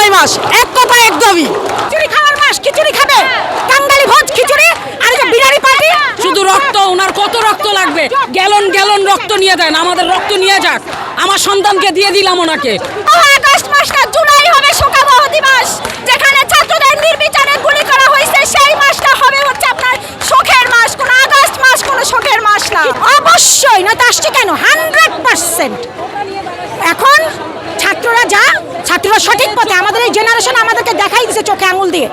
জুলাই মাস এক কথা এক দাবি খিচুড়ি খাওয়ার মাস খিচুড়ি খাবে? কাঙ্গালি ভোজ খিচুড়ি আর যে বিরানি পার্টি? শুধু রক্ত ওনার কত রক্ত লাগবে? গ্যালন গ্যালন রক্ত নিয়ে দেন আমাদের রক্ত নিয়ে যাক। আমার সন্তানকে দিয়ে দিলাম ওনাকে। আগস্ট মাসটা জুলাই হবে শোকাবহ দিবস যেখানে ছাত্রদের নির্বিচারে গুলি করা হয়েছে সেই মাসটা হবে হচ্ছে আপনার শোকের মাস। কোন আগস্ট মাস কোন শোকের মাস না। অবশ্যই না তো আসছে কেন? হান্ড্রেড পার্সেন্ট যা ছাত্ররা সঠিক পথে আমাদের এই জেনারেশন আমাদেরকে দেখাই দিছে চোখে আঙুল দিয়ে।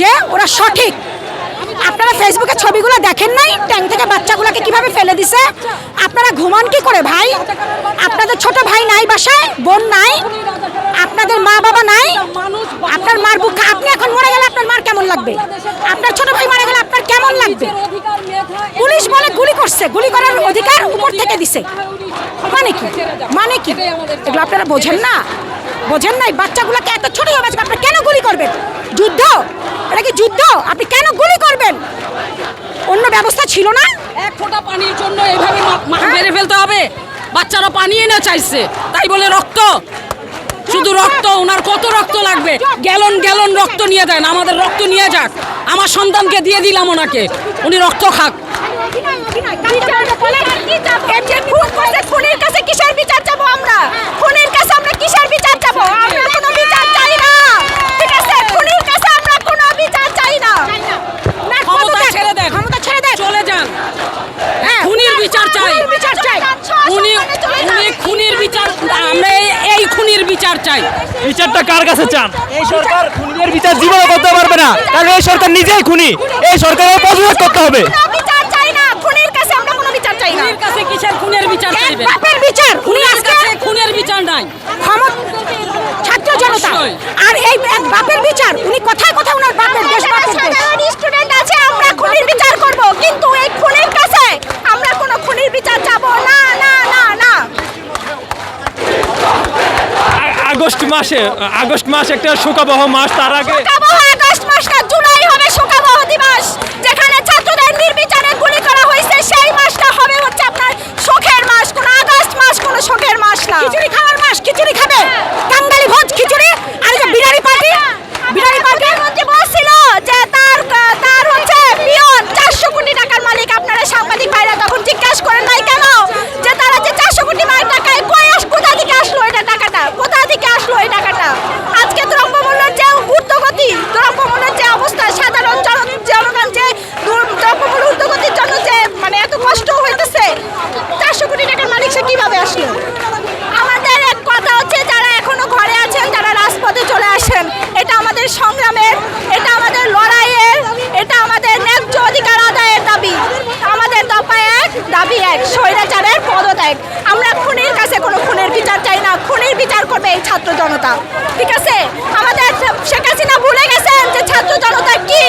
যে ওরা সঠিক। আপনারা ফেসবুকে ছবিগুলো দেখেন নাই? ট্যাঙ্ক থেকে বাচ্চাগুলোকে কীভাবে ফেলে দিছে? আপনারা ঘুমান কি করে ভাই? আপনাদের ছোট ভাই নাই বাসায়? বোন নাই? আপনাদের মা বাবা নাই? আপনার মার বুক আপনি এখন মরে গেলে আপনার মার কেমন লাগবে? আপনার ছোট ভাই মারা গেলে আপনার কেমন লাগবে? পুলিশ বলে গুলি করছে। গুলি করার অধিকার উপর থেকে দিছে। মানে কি? মানে কি? এগুলো আপনারা বোঝেন না? বোঝেন নাই? বাচ্চাগুলোকে এত ছোট হবে? আপনারা কেন গুলি করবেন? যুদ্ধ? এটা কি যুদ্ধ? আপনি কেন গুলি করবেন? অন্য ব্যবস্থা ছিল না? এক ফোঁটা পানির জন্য এইভাবে মা- মা- মেরে ফেলতে হবে। বাচ্চারা পানি এনে চাইছে। তাই বলে রক্ত। শুধু রক্ত ওনার কত রক্ত লাগবে? গ্যালন গ্যালন রক্ত নিয়ে দেন আমাদের রক্ত নিয়ে যাক। আমার সন্তানকে দিয়ে দিলাম ওনাকে। উনি রক্ত খাক। খুনের কাছে কিসের বিচার চাবো আমরা খুনের কাছে আমরা কিসের বিচার চাবো আমরা কোনো বিচার চাই না ঠিক আছে খুনের কাছে আমরা কোনো বিচার চাই না না, ক্ষমতা ছেড়ে দেন। ক্ষমতা ছেড়ে দেন। চলে যান। হ্যাঁ, খুনির বিচার চাই। বিচার চাই। উনি উনি খুনির বিচার আমরা এই- এই খুনির বিচার চাই। বিচারটা কার কাছে চান? এই সরকার খুনিদের বিচার জীবনে করতে পারবে না। কারণ এই সরকার নিজেই খুনি। এই সরকারের পদত্যাগ করতে হবে কোনো বিচার চাই না খুনির কাছে আমরা কোনো বিচার চাই না। কাছে কিসের খুনের বিচার চাইবেন? বাপের বিচার উনি আজকে খুনের বিচার নাই। ছাত্র জনতা আর এই এক বাপের বিচার উনি কথায় কথা ওনার বাপের দেশ বাপের স্টুডেন্ট আছে আমরা খুনির বিচার করব কিন্তু এই খুনির কাছে আমরা কোনো খুনির বিচার চাব না না না না। আগস্ট মাসে আগস্ট মাস একটা শোকাবহ মাস তার আগে শোকাবহ আগস্ট মাসটা জুলাই হবে শোকাবহ দিবস যেখানে ছাত্রদের নির্বিচারে গুলি করা হয়েছে সেই মাসটা হবে হচ্ছে আপনার শোকের মাস কোন আগস্ট মাস কোন শোকের মাস না খিচুড়ি খাওয়ার মাস খিচুড়ি খাবে কাঙ্গালি ভোজ খিচুড়ি আর এই যে বিরানি পার্টি বিরানি পার্টি মন্ত্রী বলছিল যে তার তার হচ্ছে পিয়ন চারশো কোটি টাকার মালিক আপনারা সাংবাদিক ভাইরা তখন জিজ্ঞাসা করেন নাই কেন যে তারা যে চারশো কোটি মায়ের টাকায় কই আস কোথা থেকে আসলো এটা টাকাটা কোথা থেকে আসলো এই টাকাটা আজকে দ্রব্যমূল্যের যে ঊর্ধ্বগতি দ্রব্যমূল্যের যে অবস্থা সাধারণ জন- জনগণ যে দুর- দ্রব্যমূল্য ঊর্ধ্বগতির জন্য যে মানে এত কষ্ট হইতেছে চারশো কোটি টাকার মালিক সে কীভাবে আসলো আমাদের এক কথা হচ্ছে যারা এখনও ঘরে আছেন যারা রাজপথে চলে আসেন এটা আমাদের সংগ্রামের এটা আমাদের লড়াইয়ের এটা আমাদের ন্যায্য অধিকার আদায়ের দাবি আমাদের দফা এক দাবি এক স্বৈরাচারের পদত্যাগ আমরা খুনির কাছে কোনো খুনের বিচার চাই না খুনির বিচার করবে এই ছাত্র জনতা। ঠিক আছে? আমাদের শেখ হাসিনা ভুলে গেছেন যে ছাত্র জনতা কি?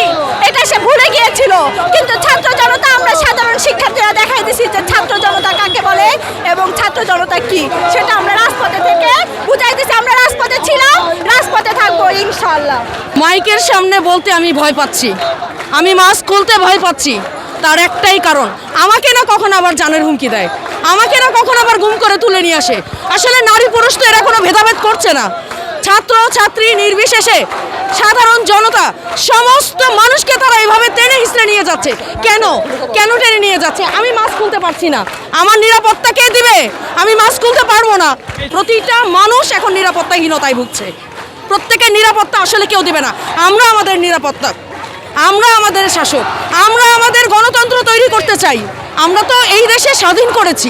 এটা সে ভুলে গিয়েছিল। কিন্তু ছাত্র জনতা, আমরা সাধারণ শিক্ষার্থীরা দেখাই দিছি যে ছাত্র জনতা কাকে বলে এবং ছাত্র জনতা কি? সেটা আমরা রাজপথে থেকে বুঝাই দিছি। আমরা রাজপথে ছিলাম, রাজপথে থাকব ইনশাল্লাহ মাইকের সামনে বলতে আমি ভয় পাচ্ছি। আমি মাস্ক খুলতে ভয় পাচ্ছি। তার একটাই কারণ, আমাকে না কখন আবার জানের হুমকি দেয়। আমাকে এরা কখন আবার গুম করে তুলে নিয়ে আসে? আসলে নারী পুরুষ তো এরা কোনো ভেদাভেদ করছে না। ছাত্র, ছাত্রী, নির্বিশেষে সাধারণ জনতা, সমস্ত মানুষকে তারা এভাবে টেনে হিসড়ে নিয়ে যাচ্ছে। কেন? কেন টেনে নিয়ে যাচ্ছে? আমি মাস্ক খুলতে পারছি না। আমার নিরাপত্তা কে দিবে? আমি মাস্ক খুলতে পারব না। প্রতিটা মানুষ এখন নিরাপত্তাহীনতায় ভুগছে। প্রত্যেকের নিরাপত্তা আসলে কেউ দেবে না। আমরা আমাদের নিরাপত্তা। আমরা আমাদের শাসক। আমরা আমাদের গণতন্ত্র তৈরি করতে চাই। আমরা তো এই দেশে স্বাধীন করেছি।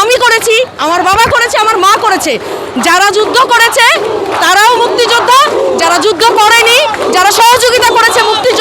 আমি করেছি, আমার বাবা করেছে, আমার মা করেছে। যারা যুদ্ধ করেছে, তারাও মুক্তিযোদ্ধা। যারা যুদ্ধ করেনি, যারা সহযোগিতা করেছে মুক্তিযোদ্ধাদের